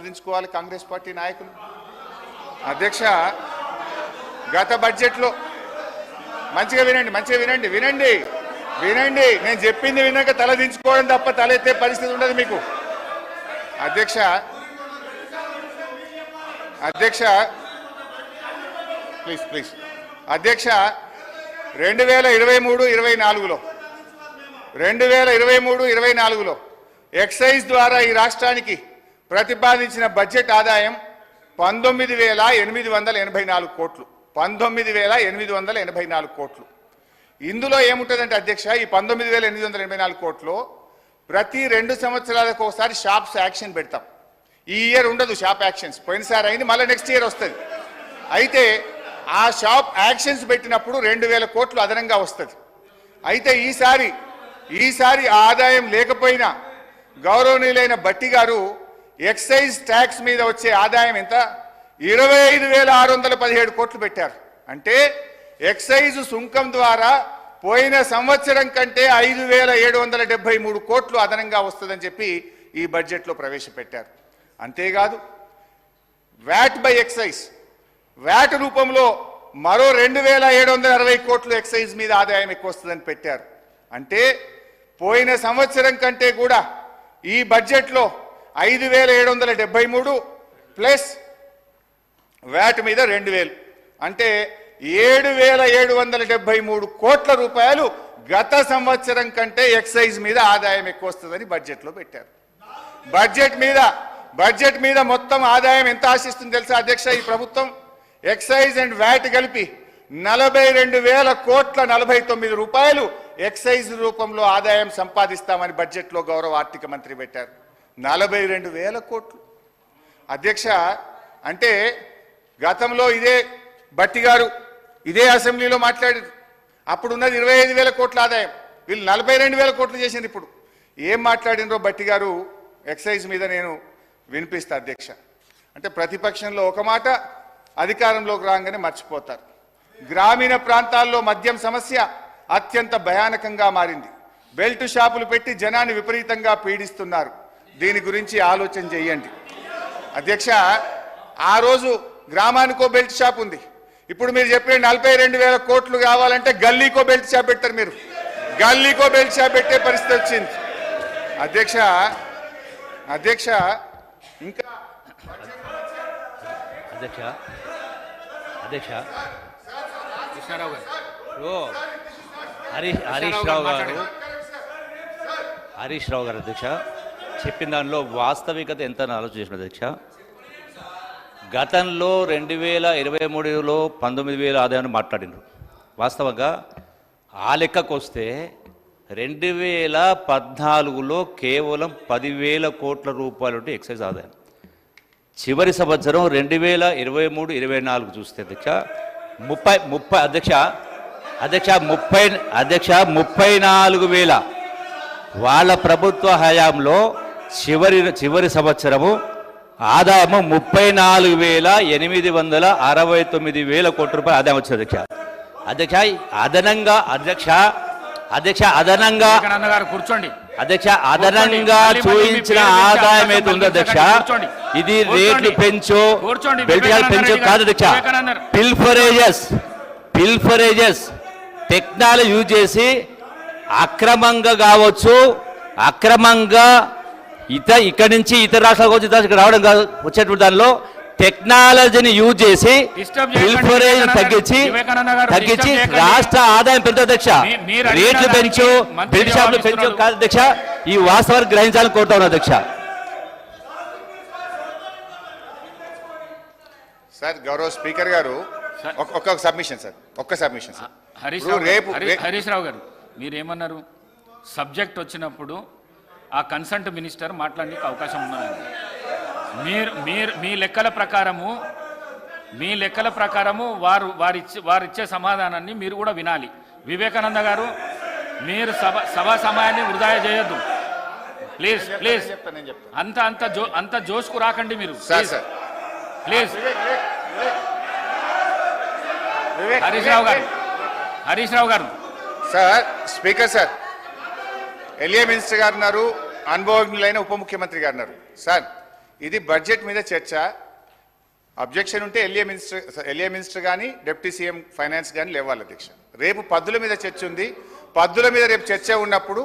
తలదించుకోవాలి Congress party నాయకులు. అధ్యక్ష గత బడ్జెట్లో మంచిగా వినండి మంచిగా వినండి వినండి వినండి. నేను చెప్పింది వినక తల దించుకోవడం తప్ప తలెత్తే పరిస్థితి ఉండదు మీకు. అధ్యక్ష అధ్యక్ష ప్లీజ్ ప్లీజ్. అధ్యక్ష రెండు వేల ఇరవై మూడు ఇరవై నాలుగులో రెండు వేల ఇరవై మూడు ఇరవై నాలుగులో ఎక్సైజ్ ద్వారా ఈ రాష్ట్రానికి ప్రతిపాదించిన బడ్జెట్ ఆదాయం పంతొమ్మిది వేల ఎనిమిది వందల ఎనభై నాలుగు కోట్లు. పంతొమ్మిది వేల ఎనిమిది వందల ఎనభై నాలుగు కోట్లు. ఇందులో ఏముంటుందంటే అధ్యక్ష ఈ పంతొమ్మిది వేల ఎనిమిది వందల ఎనభై నాలుగు కోట్లు ప్రతి రెండు సంవత్సరాలకు ఒకసారి షాప్స్ యాక్షన్ పెడతాం. ఈ ఇయర్ ఉండదు షాప్ యాక్షన్స్. పోయినసారి అయింది మళ్ళీ నెక్స్ట్ ఇయర్ వస్తుంది. అయితే ఆ షాప్ యాక్షన్స్ పెట్టినప్పుడు రెండు వేల కోట్లు అదనంగా వస్తుంది. అయితే ఈసారి ఈసారి ఆ ఆదాయం లేకపోయినా గౌరవనీయులైన బట్టి గారు ఎక్సైజ్ ట్యాక్స్ మీద వచ్చే ఆదాయం ఎంత? ఇరవై ఐదు వేల ఆరు వందల పదిహేడు కోట్లు పెట్టారు. అంటే ఎక్సైజ్ సుంకం ద్వారా పోయిన సంవత్సరం కంటే ఐదు వేల ఏడు వందల డెబ్బై మూడు కోట్లు అదనంగా వస్తుందని చెప్పి ఈ బడ్జెట్లో ప్రవేశపెట్టారు. అంతేకాదు వ్యాట్ బై ఎక్సైజ్? వ్యాట్ రూపంలో మరో రెండు వేల ఏడు వందల అరవై కోట్లు ఎక్సైజ్ మీద ఆదాయం ఎక్కువ వస్తుందని పెట్టారు. అంటే పోయిన సంవత్సరం కంటే కూడా ఈ బడ్జెట్లో ఐదు వేల ఏడు వందల డెబ్బై మూడు ప్లస్ వ్యాట్ మీద రెండు వేలు. అంటే ఏడు వేల ఏడు వందల డెబ్బై మూడు కోట్ల రూపాయలు గత సంవత్సరం కంటే ఎక్సైజ్ మీద ఆదాయం ఎక్కువ వస్తుందని బడ్జెట్లో పెట్టారు. బడ్జెట్ మీద బడ్జెట్ మీద మొత్తం ఆదాయం ఎంత ఆశిస్తుంది తెలుసా అధ్యక్ష ఈ ప్రభుత్వం? ఎక్సైజ్ అండ్ వ్యాట్ కలిపి నలభై రెండు వేల కోట్ల నలభై తొమ్మిది రూపాయలు ఎక్సైజ్ రూపంలో ఆదాయం సంపాదిస్తామని బడ్జెట్లో గౌరవ ఆర్థిక మంత్రి పెట్టారు. నలభై రెండు వేల కోట్లు. అధ్యక్ష అంటే గతంలో ఇదే బట్టి గారు ఇదే అసెంబ్లీలో మాట్లాడారు. అప్పుడు ఉన్నది ఇరవై ఐదు వేల కోట్ల ఆదాయం. వీళ్ళు నలభై రెండు వేల కోట్లు చేసింది ఇప్పుడు. ఏం మాట్లాడినరో బట్టి గారు ఎక్సైజ్ మీద నేను వినిపిస్తా అధ్యక్ష. అంటే ప్రతిపక్షంలో ఒక మాట అధికారంలోకి రాగానే మర్చిపోతారు. గ్రామీణ ప్రాంతాల్లో మద్యం సమస్య అత్యంత భయానకంగా మారింది. బెల్ట్ షాపులు పెట్టి జనాన్ని విపరీతంగా పీడిస్తున్నారు. దీని గురించి ఆలోచన చేయండి. అధ్యక్ష ఆ రోజు గ్రామానికో బెల్ట్ షాప్ ఉంది. ఇప్పుడు మీరు చెప్పే నలభై రెండు వేల కోట్లు కావాలంటే గల్లీకో బెల్ట్ షాప్ పెడతారు మీరు. గల్లీకో బెల్ట్ షాప్ పెట్టే పరిస్థితి వచ్చింది. అధ్యక్ష అధ్యక్ష ఇంకా అధ్యక్ష అధ్యక్ష. కృష్ణారావు గారు. ఓ హరీష్ హరీష్ రావు గారు. హరీష్ రావు గారు అధ్యక్ష. చెప్పిన దానిలో వాస్తవికత ఎంత అని ఆలోచన అధ్యక్ష. గతంలో రెండు వేల ఇరవై మూడులో పంతొమ్మిది వేల ఆదాయాన్ని మాట్లాడినారు వాస్తవంగా ఆ లెక్కకు వస్తే రెండు వేల పద్నాలుగులో కేవలం పదివేల కోట్ల రూపాయలు ఎక్సైజ్ ఆదాయం. చివరి సంవత్సరం రెండు వేల ఇరవై మూడు ఇరవై నాలుగు చూస్తే అధ్యక్ష ముప్పై ముప్పై అధ్యక్ష అధ్యక్ష ముప్పై అధ్యక్ష ముప్పై నాలుగు వేల. వాళ్ళ ప్రభుత్వ హయాంలో చివరి చివరి సంవత్సరము ఆదాయము ముప్పై నాలుగు వేల ఎనిమిది వందల అరవై తొమ్మిది వేల కోట్ల రూపాయలు ఆదాయం వచ్చింది అధ్యక్ష అధ్యక్ష అదనంగా అధ్యక్ష అధ్యక్ష అదనంగా కూర్చోండి అధ్యక్ష అదనంగా చూపించిన ఆదాయం ఏది ఉందో అధ్యక్ష. ఇది. రేట్లు పెంచు. బెల్టియాలు పెంచు కాదు. అధ్యక్ష. పిల్ఫరేజెస్ పిల్ఫరేజెస్ టెక్నాలజీ యూజ్ చేసి అక్రమంగా కావచ్చు అక్రమంగా ఇత ఇక్కడి నుంచి ఇతర రాష్ట్రాలకు వచ్చి ఇక్కడ రావడం కాదు. వచ్చేటువంటి దానిలో టెక్నాలజీని యూజ్ చేసి తగ్గించి తగ్గించి. రాష్ట్ర ఆదాయం పెంచు అధ్యక్ష. రేట్లు దానికి పెంచు బెల్ట్ షాపులు పెంచు. కాదు అధ్యక్ష. ఈ వాస్తవాన్ని గ్రహించాలని కోరుతా ఉన్నాను అధ్యక్ష. సార్ గౌరవ స్పీకర్ గారు ఒక్క సబ్మిషన్ సార్ ఒక్క సబ్మిషన్ సార్. హరీష్ రావు గారు మీరేమన్నారు? సబ్జెక్ట్ వచ్చినప్పుడు ఆ కన్సల్ట్ మినిస్టర్ మాట్లాడడానికి అవకాశం ఉన్నదండి. మీరు మీరు మీ లెక్కల ప్రకారము మీ లెక్కల ప్రకారము వారు వారిచ్చే వారిచ్చే సమాధానాన్ని మీరు కూడా వినాలి. వివేకానంద గారు మీరు సభ సభా సమయాన్ని వృధా చేయొద్దు. Please please. అంత అంత జో అంత జోష్కు రాకండి మీరు. ప్లీజ్. హరీష్ రావు గారు. Harish Rao garu. Sir speaker sir. LA minister గారు ఉన్నారు అనుభవజ్ఞులైన ఉప ముఖ్యమంత్రి గారు ఉన్నారు సార్ ఇది బడ్జెట్ మీద చర్చ. అబ్జెక్షన్ ఉంటే ఎల్ఏ మినిస్టర్ ఎల్ఏ మినిస్టర్ కానీ డిప్యూటీ సీఎం ఫైనాన్స్ కానీ లేవాలి అధ్యక్ష. రేపు పద్దుల మీద చర్చ ఉంది. పద్దుల మీద రేపు చర్చ ఉన్నప్పుడు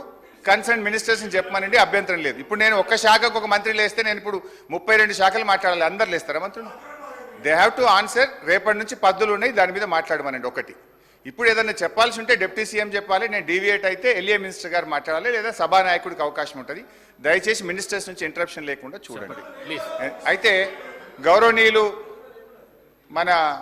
కన్సర్న్ మినిస్టర్స్ని చెప్పమనండి అభ్యంతరం లేదు. ఇప్పుడు నేను ఒక శాఖకు ఒక మంత్రి లేస్తే నేను ఇప్పుడు ముప్పై రెండు శాఖలు మాట్లాడాలి. అందరు లేస్తారా మంత్రులు? దే హ్యావ్ టు ఆన్సర్ రేపటి నుంచి పద్దులు ఉన్నాయి దాని మీద మాట్లాడమనండి ఒకటి. ఇప్పుడు ఏదైనా చెప్పాల్సి ఉంటే డిప్యూటీ సీఎం చెప్పాలి నేను డీవియేట్ అయితే ఎల్ఏ మినిస్టర్ గారు మాట్లాడాలి లేదా సభానాయకుడికి అవకాశం ఉంటుంది. దయచేసి మినిస్టర్స్ నుంచి ఇంటరప్షన్ లేకుండా చూడండి. అయితే గౌరవనీయులు మన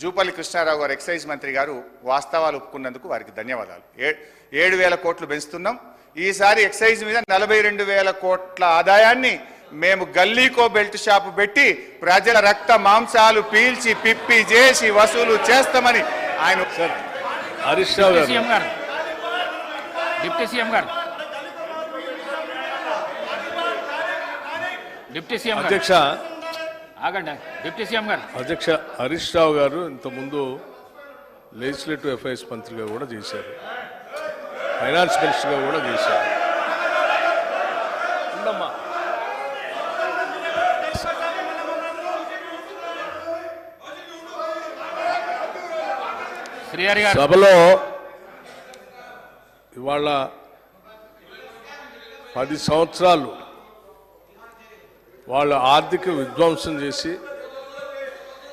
జూపల్లి కృష్ణారావు గారు ఎక్సైజ్ మంత్రి గారు వాస్తవాలు ఒప్పుకున్నందుకు వారికి ధన్యవాదాలు. ఏ- ఏడు వేల కోట్లు పెంచుతున్నాం. ఈసారి ఎక్సైజ్ మీద నలభై రెండు వేల కోట్ల ఆదాయాన్ని మేము గల్లీకో బెల్ట్ షాపు పెట్టి ప్రజల రక్త మాంసాలు పీల్చి పిప్పి చేసి వసూలు చేస్తామని ఆయన హరీష్ రావు గారు. సీఎం గారు. డిప్యూటీ సీఎం గారు. డిప్యూటీ సీఎం అధ్యక్ష. ఆగండి డిప్యూటీ సీఎం గారు. అధ్యక్ష హరీష్ రావు గారు ఇంతకుముందు లెజిస్లేటివ్ అఫైర్స్ మంత్రిగా కూడా చేశారు. ఫైనాన్స్ మినిస్టర్గా కూడా చేశారు. సభలో ఇవాళ పది సంవత్సరాలు వాళ్ళు ఆర్థిక విధ్వంసం చేసి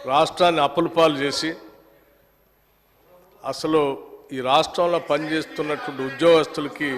రాష్ట్రాన్ని అప్పులపాలు చేసి అసలు ఈ రాష్ట్రంలో పనిచేస్తున్నటువంటి ఉద్యోగస్తులకి